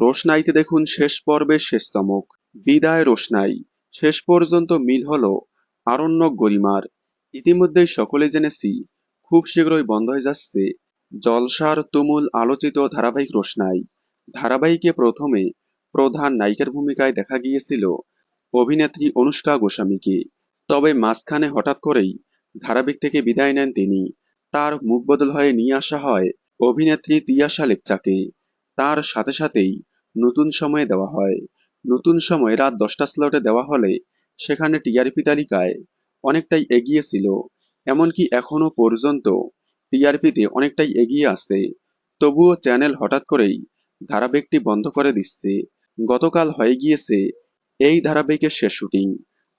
রোশনাইতে দেখুন শেষ পর্বের শেষ চমক। বিদায় রোশনাই। শেষ পর্যন্ত মিল হল আরণ্যক গরিমার। ইতিমধ্যেই সকলে জেনেছি, খুব শীঘ্রই বন্ধ হয়ে যাচ্ছে জলসার তুমুল আলোচিত ধারাবাহিক রোশনাই। ধারাবাহিকে প্রথমে প্রধান নায়িকার ভূমিকায় দেখা গিয়েছিল অভিনেত্রী অনুষ্কা গোস্বামীকে। তবে মাঝখানে হঠাৎ করেই ধারাবাহিক থেকে বিদায় নেন তিনি। তার মুখ বদল হয়ে নিয়ে আসা হয় অভিনেত্রী তিয়াশা লেপচাকে। তার সাথে সাথেই নতুন সময়ে দেওয়া হয়। নতুন সময় রাত দশটা স্লটে দেওয়া হলে সেখানে টিআরপি তালিকায় অনেকটাই এগিয়ে ছিল। এমনকি এখনও পর্যন্ত টিআরপিতে অনেকটাই এগিয়ে আছে। তবুও চ্যানেল হঠাৎ করেই ধারাবাহিকটি বন্ধ করে দিচ্ছে। গতকাল হয়ে গিয়েছে এই ধারাবাহিকের শেষ শুটিং।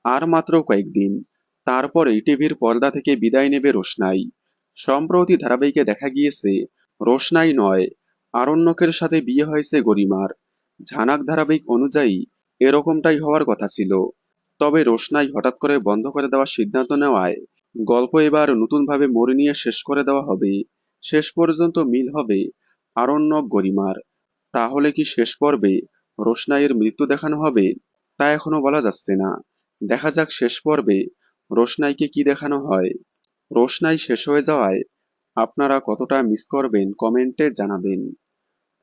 আর মাত্র কয়েকদিন। তারপরেই টিভির পর্দা থেকে বিদায় নেবে রোশনাই। সম্প্রতি ধারাবাহিকে দেখা গিয়েছে, রোশনাই নয়, আরণ্যকের সাথে বিয়ে হয়েছে গরিমার। ঝানাক ধারাবাহিক অনুযায়ী এরকমটাই হওয়ার কথা ছিল। তবে রোশনাই হঠাৎ করে বন্ধ করে দেওয়ার সিদ্ধান্ত নেওয়ায় গল্প এবার নতুনভাবে মোড় নিয়ে শেষ করে দেওয়া হবে। শেষ পর্যন্ত মিল হবে আরণ্যক গরিমার। তাহলে কি শেষ পর্বে রোশনাইয়ের মৃত্যু দেখানো হবে? তা এখনও বলা যাচ্ছে না। দেখা যাক শেষ পর্বে রোশনাইকে কি দেখানো হয়। রোশনাই শেষ হয়ে যাওয়ায় আপনারা কতটা মিস করবেন কমেন্টে জানাবেন।